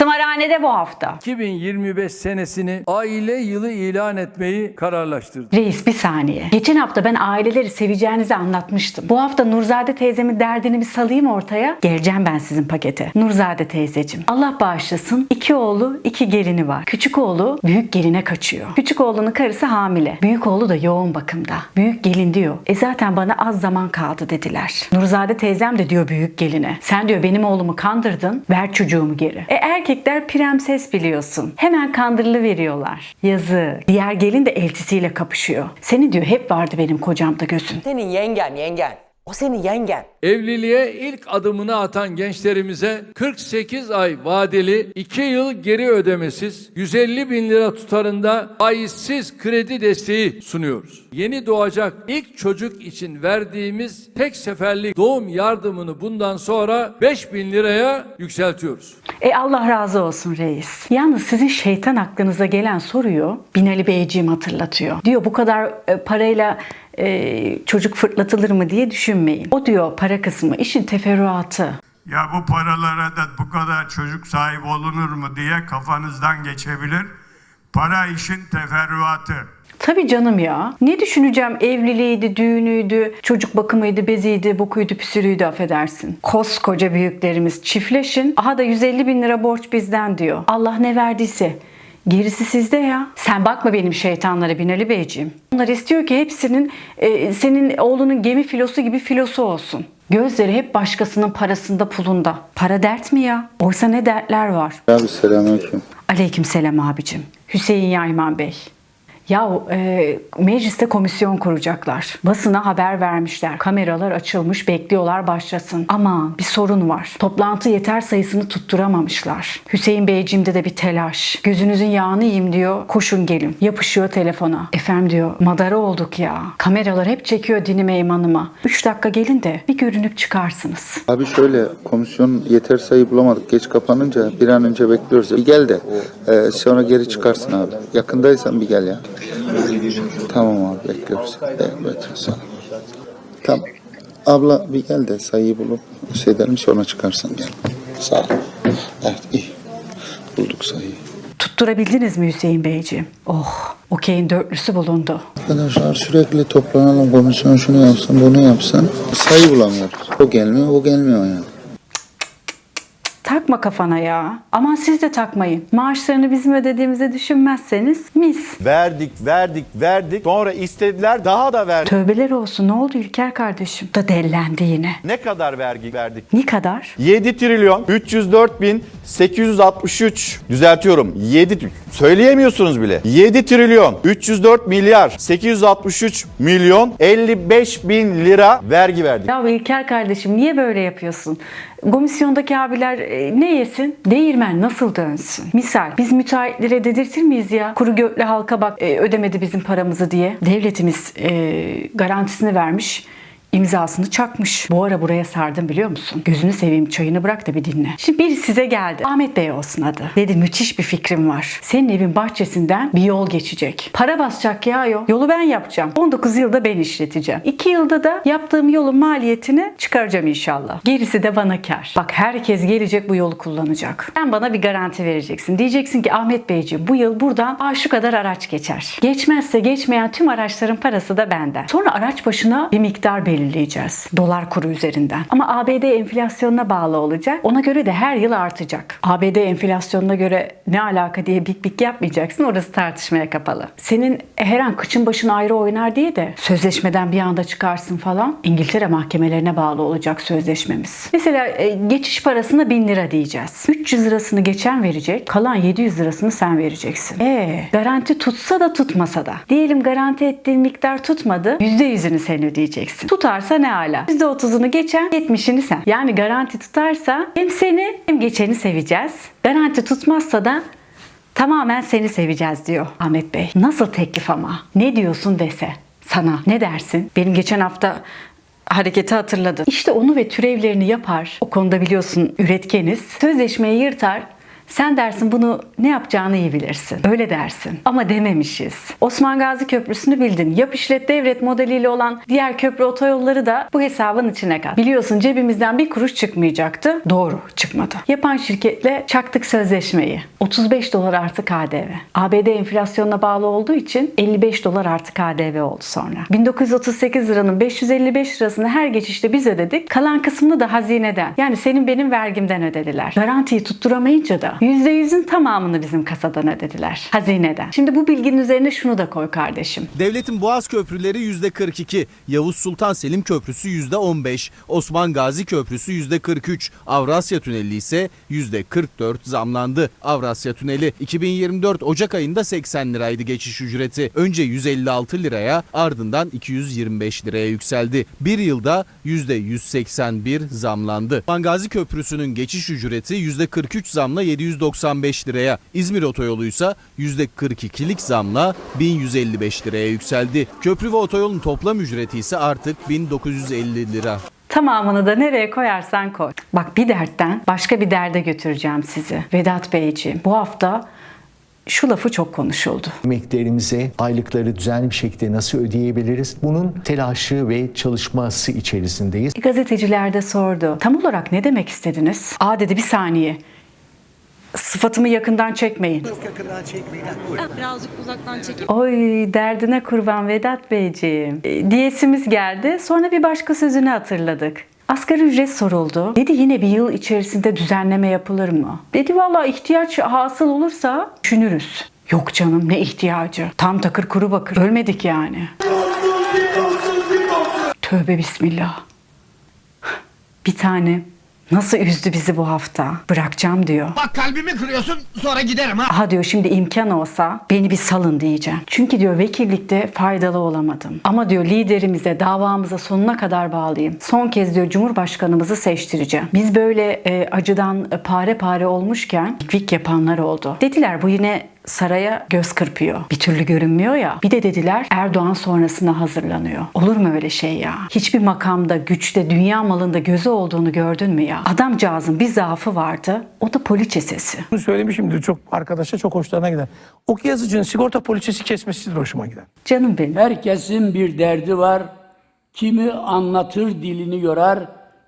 Tımarhanede bu hafta. 2025 senesini aile yılı ilan etmeyi kararlaştırdı. Reis bir saniye. Geçen hafta ben aileleri seveceğinizi anlatmıştım. Bu hafta Nurzade teyzemin derdini bir salayım ortaya. Geleceğim ben sizin pakete. Nurzade teyzecim. Allah bağışlasın. iki oğlu, iki gelini var. Küçük oğlu büyük geline kaçıyor. Küçük oğlunun karısı hamile. Büyük oğlu da yoğun bakımda. Büyük gelin diyor. E zaten bana az zaman kaldı dediler. Nurzade teyzem de diyor büyük geline. Sen diyor benim oğlumu kandırdın. Ver çocuğumu geri. E erkekler prenses biliyorsun. Hemen kandırılı veriyorlar. Yazı. Diğer gelin de eltisiyle kapışıyor. Senin diyor hep vardı benim kocamda gözün. Senin yengen yengen. O senin yengen. Evliliğe ilk adımını atan gençlerimize 48 ay vadeli 2 yıl geri ödemesiz 150 bin lira tutarında faizsiz kredi desteği sunuyoruz. Yeni doğacak ilk çocuk için verdiğimiz tek seferlik doğum yardımını bundan sonra 5 bin liraya yükseltiyoruz. E Allah razı olsun reis. Yalnız sizin şeytan aklınıza gelen soruyu Binali Beyciğim hatırlatıyor. Diyor bu kadar e, parayla e, çocuk fırlatılır mı diye düşünmeyin. O diyor para kısmı işin teferruatı. Ya bu paralara da bu kadar çocuk sahibi olunur mu diye kafanızdan geçebilir. Para işin teferruatı. Tabii canım ya. Ne düşüneceğim evliliğiydi, düğünüydü, çocuk bakımıydı, beziydi, bokuydu, püsürüydü affedersin. Koskoca büyüklerimiz çiftleşin. Aha da 150 bin lira borç bizden diyor. Allah ne verdiyse. Gerisi sizde ya. Sen bakma benim şeytanlara Binali Beyciğim. Onlar istiyor ki hepsinin e, senin oğlunun gemi filosu gibi filosu olsun. Gözleri hep başkasının parasında pulunda. Para dert mi ya? Oysa ne dertler var. Abi selamünaleyküm. Aleykümselam abicim. Hüseyin Yayman Bey. Ya e, mecliste komisyon kuracaklar. Basına haber vermişler. Kameralar açılmış bekliyorlar başlasın. Ama bir sorun var. Toplantı yeter sayısını tutturamamışlar. Hüseyin Beyciğimde de bir telaş. Gözünüzün yağını yiyeyim diyor. Koşun gelin. Yapışıyor telefona. Efendim diyor madara olduk ya. Kameralar hep çekiyor dinime imanıma. 3 dakika gelin de bir görünüp çıkarsınız. Abi şöyle komisyon yeter sayı bulamadık. Geç kapanınca bir an önce bekliyoruz. Bir gel de e, sonra geri çıkarsın abi. Yakındaysan bir gel ya. Tamam abi bekliyoruz. Evet, sağ ol. Tamam. Abla bir gel de sayıyı bulup şey edelim sonra çıkarsan gel. Sağ ol. Evet iyi. Bulduk sayıyı. Tutturabildiniz mi Hüseyin Beyciğim? Oh, okeyin dörtlüsü bulundu. Arkadaşlar sürekli toplanalım komisyon şunu yapsın bunu yapsın. Sayı bulamıyoruz. O gelmiyor o gelmiyor yani. Takma kafana ya. Aman siz de takmayın. Maaşlarını bizim ödediğimizi düşünmezseniz mis. Verdik, verdik, verdik. Sonra istediler daha da verdik. Tövbeler olsun ne oldu İlker kardeşim? Da dellendi yine. Ne kadar vergi verdik? Ne kadar? 7 trilyon 304 bin 863 düzeltiyorum 7 söyleyemiyorsunuz bile 7 trilyon 304 milyar 863 milyon 55 bin lira vergi verdik. Ya İlker kardeşim niye böyle yapıyorsun? Komisyondaki abiler e, ne yesin? Değirmen nasıl dönsün? Misal biz müteahhitlere dedirtir miyiz ya? Kuru götle halka bak e, ödemedi bizim paramızı diye. Devletimiz e, garantisini vermiş. İmzasını çakmış. Bu ara buraya sardım biliyor musun? Gözünü seveyim çayını bırak da bir dinle. Şimdi biri size geldi. Ahmet Bey olsun adı. Dedi müthiş bir fikrim var. Senin evin bahçesinden bir yol geçecek. Para basacak ya yol. Yolu ben yapacağım. 19 yılda ben işleteceğim. 2 yılda da yaptığım yolun maliyetini çıkaracağım inşallah. Gerisi de bana kar. Bak herkes gelecek bu yolu kullanacak. Sen bana bir garanti vereceksin. Diyeceksin ki Ahmet Beyciğim bu yıl buradan aa, şu kadar araç geçer. Geçmezse geçmeyen tüm araçların parası da benden. Sonra araç başına bir miktar belirleyeceğiz. Dolar kuru üzerinden. Ama ABD enflasyonuna bağlı olacak. Ona göre de her yıl artacak. ABD enflasyonuna göre ne alaka diye bik bik yapmayacaksın. Orası tartışmaya kapalı. Senin her an kıçın başın ayrı oynar diye de sözleşmeden bir anda çıkarsın falan. İngiltere mahkemelerine bağlı olacak sözleşmemiz. Mesela e, geçiş parasına 1000 lira diyeceğiz. 300 lirasını geçen verecek. Kalan 700 lirasını sen vereceksin. E garanti tutsa da tutmasa da. Diyelim garanti ettiğin miktar tutmadı. %100'ünü sen ödeyeceksin. Tutarsa ne ala. %30'unu geçen 70'ini sen. Yani garanti tutarsa hem seni hem geçeni seveceğiz. Garanti tutmazsa da tamamen seni seveceğiz diyor Ahmet Bey. Nasıl teklif ama? Ne diyorsun dese sana ne dersin? Benim geçen hafta hareketi hatırladın. İşte onu ve türevlerini yapar. O konuda biliyorsun üretkeniz. Sözleşmeyi yırtar. Sen dersin bunu ne yapacağını iyi bilirsin. Öyle dersin. Ama dememişiz. Osman Gazi Köprüsü'nü bildin. Yap işlet devret modeliyle olan diğer köprü otoyolları da bu hesabın içine kat. Biliyorsun cebimizden bir kuruş çıkmayacaktı. Doğru çıkmadı. Yapan şirketle çaktık sözleşmeyi. 35 dolar artı KDV. ABD enflasyonuna bağlı olduğu için 55 dolar artı KDV oldu sonra. 1938 liranın 555 lirasını her geçişte biz ödedik. Kalan kısmını da hazineden yani senin benim vergimden ödediler. Garantiyi tutturamayınca da %100'ün tamamını bizim kasadan ödediler. Hazineden. Şimdi bu bilginin üzerine şunu da koy kardeşim. Devletin Boğaz köprüleri %42, Yavuz Sultan Selim Köprüsü %15, Osman Gazi Köprüsü %43, Avrasya Tüneli ise %44 zamlandı. Avrasya Tüneli 2024 Ocak ayında 80 liraydı geçiş ücreti. Önce 156 liraya ardından 225 liraya yükseldi. Bir yılda %181 zamlandı. Osman Gazi Köprüsü'nün geçiş ücreti %43 zamla 795 liraya, İzmir Otoyolu ise %42'lik zamla 1155 liraya yükseldi. Köprü ve otoyolun toplam ücreti ise artık 1950 lira. Tamamını da nereye koyarsan koy. Bak bir dertten başka bir derde götüreceğim sizi. Vedat Beyciğim bu hafta şu lafı çok konuşuldu. emeklerimize aylıkları düzenli bir şekilde nasıl ödeyebiliriz? Bunun telaşı ve çalışması içerisindeyiz. Gazeteciler de sordu. Tam olarak ne demek istediniz? Aa dedi bir saniye. Sıfatımı yakından çekmeyin. Birazcık uzaktan çekip Oy derdine kurban Vedat Beyciğim. E, Diyesimiz geldi. Sonra bir başka sözünü hatırladık. Asgari ücret soruldu. Dedi yine bir yıl içerisinde düzenleme yapılır mı? Dedi valla ihtiyaç hasıl olursa düşünürüz. Yok canım ne ihtiyacı. Tam takır kuru bakır. Ölmedik yani. Tövbe bismillah. Bir tane nasıl üzdü bizi bu hafta. Bırakacağım diyor. Bak kalbimi kırıyorsun sonra giderim ha. Aha diyor şimdi imkan olsa beni bir salın diyeceğim. Çünkü diyor vekillikte faydalı olamadım. Ama diyor liderimize davamıza sonuna kadar bağlıyım. Son kez diyor Cumhurbaşkanımızı seçtireceğim. Biz böyle e, acıdan e, pare pare olmuşken vik yapanlar oldu. Dediler bu yine saraya göz kırpıyor. Bir türlü görünmüyor ya. Bir de dediler Erdoğan sonrasına hazırlanıyor. Olur mu öyle şey ya? Hiçbir makamda, güçte, dünya malında gözü olduğunu gördün mü ya? Adamcağızın bir zaafı vardı. O da poliçe sesi. Bunu söylemişimdir çok arkadaşa çok hoşlarına gider. Ok yazıcının sigorta poliçesi kesmesidir hoşuma gider. Canım benim. Herkesin bir derdi var. Kimi anlatır dilini yorar,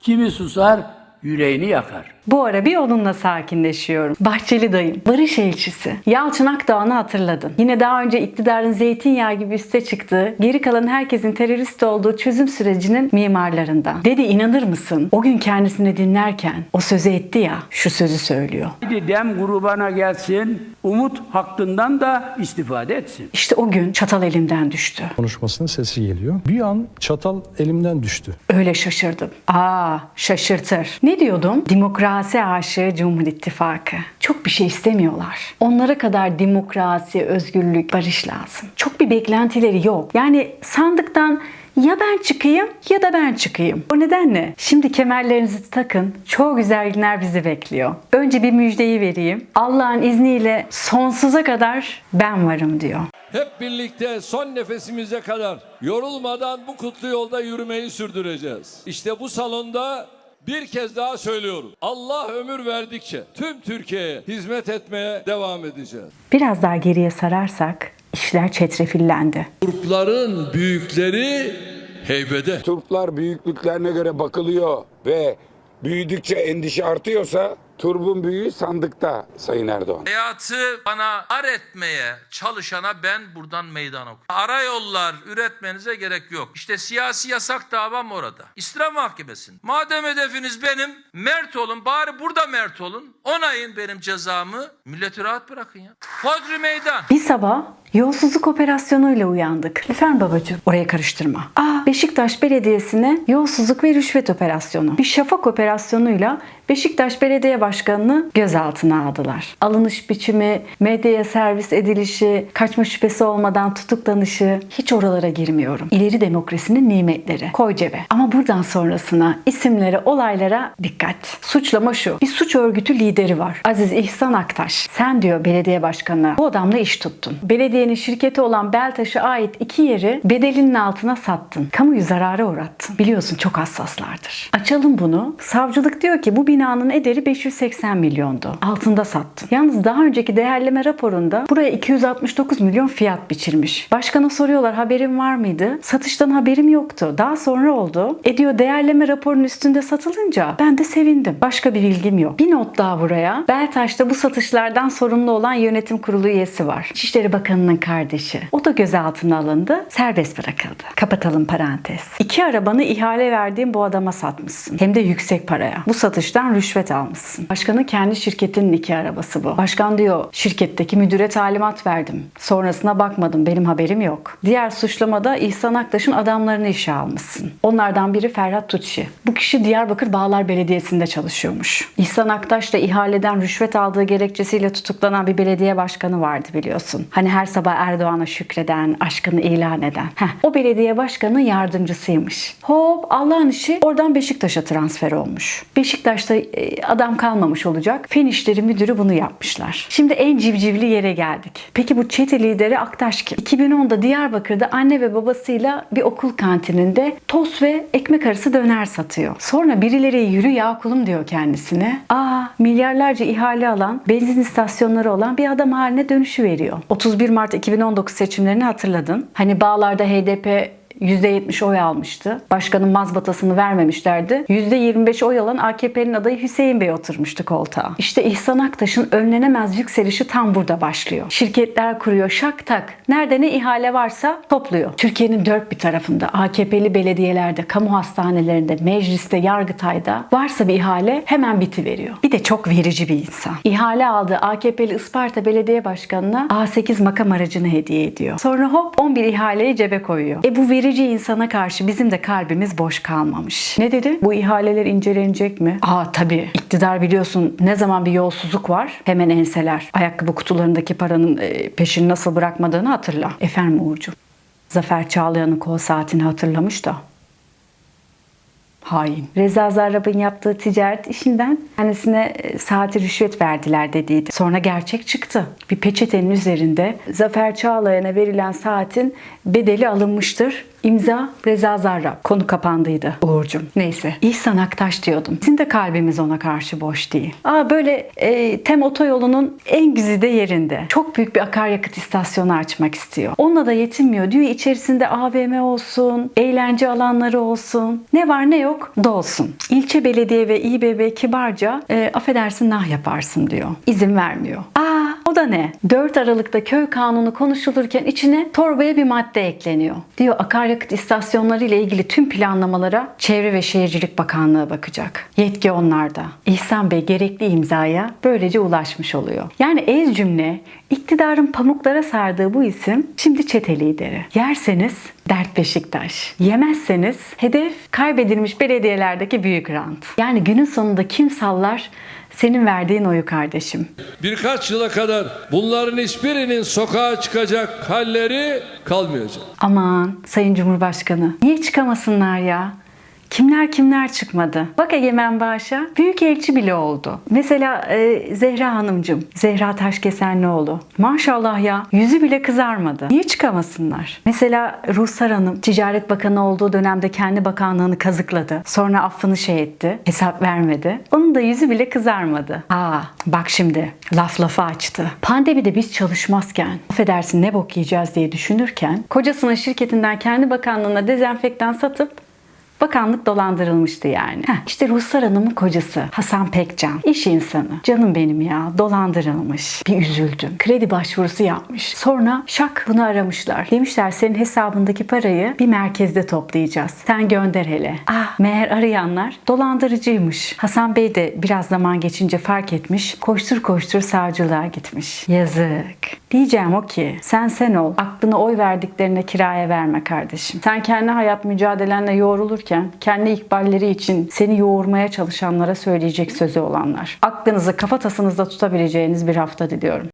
kimi susar yüreğini yakar. Bu ara bir onunla sakinleşiyorum. Bahçeli dayım, barış elçisi. Yalçın Akdağ'ını hatırladın. Yine daha önce iktidarın zeytinyağı gibi üste çıktığı, geri kalan herkesin terörist olduğu çözüm sürecinin mimarlarından. Dedi inanır mısın? O gün kendisini dinlerken o sözü etti ya, şu sözü söylüyor. Hadi dem grubana gelsin, umut hakkından da istifade etsin. İşte o gün çatal elimden düştü. Konuşmasının sesi geliyor. Bir an çatal elimden düştü. Öyle şaşırdım. Aa şaşırtır. Ne diyordum? Demokrasi aşığı Cumhur İttifakı. Çok bir şey istemiyorlar. Onlara kadar demokrasi, özgürlük, barış lazım. Çok bir beklentileri yok. Yani sandıktan ya ben çıkayım ya da ben çıkayım. O nedenle şimdi kemerlerinizi takın. Çok güzel günler bizi bekliyor. Önce bir müjdeyi vereyim. Allah'ın izniyle sonsuza kadar ben varım diyor. Hep birlikte son nefesimize kadar yorulmadan bu kutlu yolda yürümeyi sürdüreceğiz. İşte bu salonda bir kez daha söylüyorum. Allah ömür verdikçe tüm Türkiye'ye hizmet etmeye devam edeceğiz. Biraz daha geriye sararsak işler çetrefillendi. Turpların büyükleri heybede. Turplar büyüklüklerine göre bakılıyor ve büyüdükçe endişe artıyorsa turbun büyüğü sandıkta Sayın Erdoğan. Hayatı bana ar etmeye çalışana ben buradan meydan okuyorum. Ara yollar üretmenize gerek yok. İşte siyasi yasak davam orada. İslam Mahkemesi'nin. Madem hedefiniz benim, mert olun. Bari burada mert olun. Onayın benim cezamı. Milleti rahat bırakın ya. Hodri meydan. Bir sabah yolsuzluk operasyonuyla uyandık. Efendim babacığım oraya karıştırma. Aa Beşiktaş Belediyesi'ne yolsuzluk ve rüşvet operasyonu. Bir şafak operasyonuyla Beşiktaş Belediye Başkanı'nı gözaltına aldılar. Alınış biçimi, medyaya servis edilişi, kaçma şüphesi olmadan tutuklanışı hiç oralara girmiyorum. İleri demokrasinin nimetleri. Koy cebe. Ama buradan sonrasına isimlere, olaylara dikkat. Suçlama şu. Bir suç örgütü lideri var. Aziz İhsan Aktaş. Sen diyor belediye başkanına bu adamla iş tuttun. Belediyenin şirketi olan Beltaş'a ait iki yeri bedelinin altına sattın. Kamuyu zarara uğrattın. Biliyorsun çok hassaslardır. Açalım bunu. Savcılık diyor ki bu binanın ederi 500 80 milyondu. Altında sattın. Yalnız daha önceki değerleme raporunda buraya 269 milyon fiyat biçilmiş. Başkana soruyorlar haberin var mıydı? Satıştan haberim yoktu. Daha sonra oldu. E diyor değerleme raporunun üstünde satılınca ben de sevindim. Başka bir bilgim yok. Bir not daha buraya. Beltaş'ta bu satışlardan sorumlu olan yönetim kurulu üyesi var. İçişleri Bakanı'nın kardeşi. O da gözaltına alındı. Serbest bırakıldı. Kapatalım parantez. İki arabanı ihale verdiğin bu adama satmışsın. Hem de yüksek paraya. Bu satıştan rüşvet almışsın. Başkanın kendi şirketinin iki arabası bu. Başkan diyor şirketteki müdüre talimat verdim. Sonrasına bakmadım. Benim haberim yok. Diğer suçlamada İhsan Aktaş'ın adamlarını işe almışsın. Onlardan biri Ferhat Tutşi. Bu kişi Diyarbakır Bağlar Belediyesi'nde çalışıyormuş. İhsan Aktaş da ihaleden rüşvet aldığı gerekçesiyle tutuklanan bir belediye başkanı vardı biliyorsun. Hani her sabah Erdoğan'a şükreden, aşkını ilan eden. Heh, o belediye başkanının yardımcısıymış. Hop Allah'ın işi oradan Beşiktaş'a transfer olmuş. Beşiktaş'ta e, adam kalmamış olacak. Fen İşleri Müdürü bunu yapmışlar. Şimdi en civcivli yere geldik. Peki bu çete lideri Aktaş kim? 2010'da Diyarbakır'da anne ve babasıyla bir okul kantininde tost ve ekmek arası döner satıyor. Sonra birileri yürü ya kulum diyor kendisine. Aa milyarlarca ihale alan, benzin istasyonları olan bir adam haline dönüşü veriyor. 31 Mart 2019 seçimlerini hatırladın. Hani bağlarda HDP %70 oy almıştı. Başkanın mazbatasını vermemişlerdi. %25 oy alan AKP'nin adayı Hüseyin Bey oturmuştu koltuğa. İşte İhsan Aktaş'ın önlenemez yükselişi tam burada başlıyor. Şirketler kuruyor şak tak. Nerede ne ihale varsa topluyor. Türkiye'nin dört bir tarafında AKP'li belediyelerde, kamu hastanelerinde, mecliste, yargıtayda varsa bir ihale hemen biti veriyor. Bir de çok verici bir insan. İhale aldığı AKP'li Isparta Belediye Başkanı'na A8 makam aracını hediye ediyor. Sonra hop 11 ihaleyi cebe koyuyor. E bu verici insana karşı bizim de kalbimiz boş kalmamış. Ne dedi? Bu ihaleler incelenecek mi? Aa tabii. İktidar biliyorsun ne zaman bir yolsuzluk var hemen enseler. Ayakkabı kutularındaki paranın e, peşini nasıl bırakmadığını hatırla. Efendim Uğurcuğum. Zafer Çağlayan'ın kol saatini hatırlamış da. Hain. Reza Zarrab'ın yaptığı ticaret işinden kendisine e, saati rüşvet verdiler dediydi. Sonra gerçek çıktı. Bir peçetenin üzerinde Zafer Çağlayan'a verilen saatin bedeli alınmıştır. İmza Reza Zarrab. Konu kapandıydı Uğur'cum. Neyse. İhsan Aktaş diyordum. Bizim de kalbimiz ona karşı boş değil. Aa böyle e, Tem Otoyolu'nun en güzide yerinde. Çok büyük bir akaryakıt istasyonu açmak istiyor. Onunla da yetinmiyor. Diyor içerisinde AVM olsun, eğlence alanları olsun. Ne var ne yok dolsun. İlçe belediye ve İBB kibarca e, affedersin nah yaparsın diyor. İzin vermiyor. Aa o da ne? 4 Aralık'ta köy kanunu konuşulurken içine torbaya bir madde ekleniyor. Diyor akaryakıt istasyonları ile ilgili tüm planlamalara Çevre ve Şehircilik Bakanlığı bakacak. Yetki onlarda. İhsan Bey gerekli imzaya böylece ulaşmış oluyor. Yani ez cümle iktidarın pamuklara sardığı bu isim şimdi çete lideri. Yerseniz dert Beşiktaş. Yemezseniz hedef kaybedilmiş belediyelerdeki büyük rant. Yani günün sonunda kim sallar senin verdiğin oyu kardeşim. Birkaç yıla kadar bunların hiçbirinin sokağa çıkacak halleri kalmayacak. Aman Sayın Cumhurbaşkanı niye çıkamasınlar ya? Kimler kimler çıkmadı. Bak Egemen Bağış'a büyük elçi bile oldu. Mesela e, Zehra Hanımcığım, Zehra Taşkesenlioğlu. Maşallah ya yüzü bile kızarmadı. Niye çıkamasınlar? Mesela Ruhsar Hanım Ticaret Bakanı olduğu dönemde kendi bakanlığını kazıkladı. Sonra affını şey etti. Hesap vermedi. Onun da yüzü bile kızarmadı. Aa bak şimdi laf lafı açtı. Pandemide biz çalışmazken affedersin ne bok yiyeceğiz diye düşünürken kocasının şirketinden kendi bakanlığına dezenfektan satıp Bakanlık dolandırılmıştı yani. Heh, işte Ruslar Hanım'ın kocası Hasan Pekcan. iş insanı. Canım benim ya dolandırılmış. Bir üzüldüm. Kredi başvurusu yapmış. Sonra şak bunu aramışlar. Demişler senin hesabındaki parayı bir merkezde toplayacağız. Sen gönder hele. Ah meğer arayanlar dolandırıcıymış. Hasan Bey de biraz zaman geçince fark etmiş. Koştur koştur savcılığa gitmiş. Yazık. Diyeceğim o ki sen sen ol. Aklını oy verdiklerine kiraya verme kardeşim. Sen kendi hayat mücadelenle yoğrulurken kendi ikballeri için seni yoğurmaya çalışanlara söyleyecek sözü olanlar. Aklınızı kafatasınızda tutabileceğiniz bir hafta diliyorum.